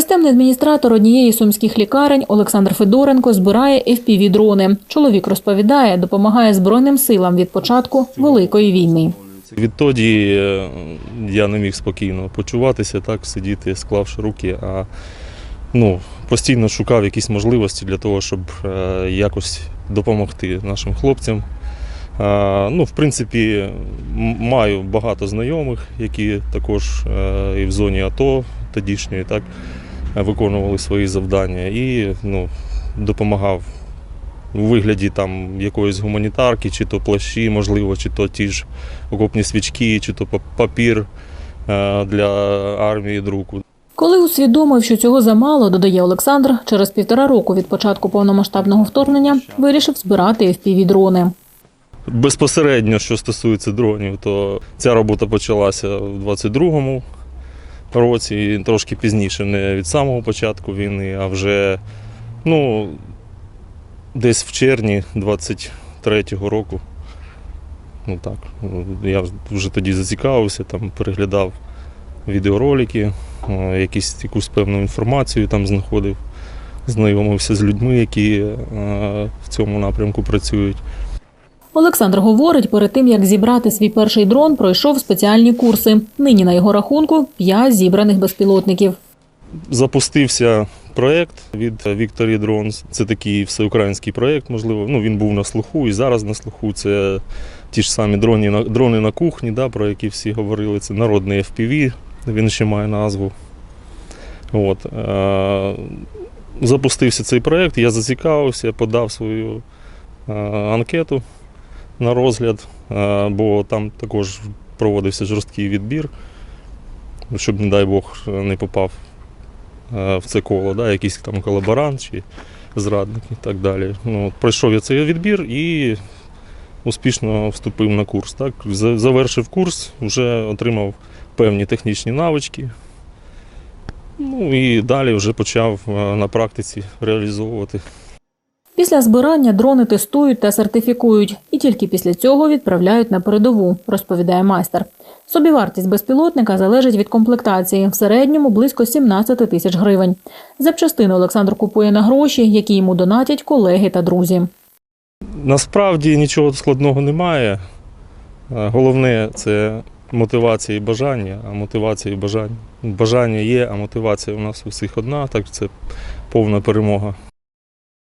Системний адміністратор однієї сумських лікарень Олександр Федоренко збирає fpv дрони. Чоловік розповідає, допомагає Збройним силам від початку Великої війни. Відтоді е, я не міг спокійно почуватися, так, сидіти, склавши руки, а ну, постійно шукав якісь можливості для того, щоб е, якось допомогти нашим хлопцям. Ну, в принципі, маю багато знайомих, які також е, і в зоні АТО тодішньої так, виконували свої завдання і ну, допомагав у вигляді там якоїсь гуманітарки, чи то плащі, можливо, чи то ті ж окопні свічки, чи то папір е, для армії друку. Коли усвідомив, що цього замало, додає Олександр, через півтора року від початку повномасштабного вторгнення вирішив збирати fpv дрони. Безпосередньо, що стосується дронів, то ця робота почалася в 22-му році, трошки пізніше, не від самого початку війни, а вже ну, десь в червні 23-го року. Ну так, я вже тоді зацікавився, там переглядав відеоролики, якісь, якусь певну інформацію там знаходив, знайомився з людьми, які в цьому напрямку працюють. Олександр говорить, перед тим як зібрати свій перший дрон, пройшов спеціальні курси. Нині на його рахунку п'ять зібраних безпілотників. Запустився проєкт від Victory Drones. Це такий всеукраїнський проєкт, можливо. Ну, він був на слуху і зараз на слуху. Це ті ж самі дрони на, дрони на кухні, да, про які всі говорили. Це народний FPV, він ще має назву. От. Е- запустився цей проєкт, я зацікавився, подав свою е- анкету на розгляд, е- бо там також проводився жорсткий відбір, щоб, не дай Бог, не попав е, в це коло, да, якийсь там колаборант чи зрадник і так далі. Ну, пройшов я цей відбір і успішно вступив на курс. Так. Завершив курс, вже отримав певні технічні навички. Ну і далі вже почав е, на практиці реалізовувати. Після збирання дрони тестують та сертифікують, і тільки після цього відправляють на передову, розповідає майстер. Собівартість безпілотника залежить від комплектації, в середньому близько 17 тисяч гривень. Запчастини Олександр купує на гроші, які йому донатять колеги та друзі. Насправді нічого складного немає. Е, Головне це мотивація і бажання, а мотивація і бажання. Бажання є, а мотивація у нас у всіх одна, так це повна перемога.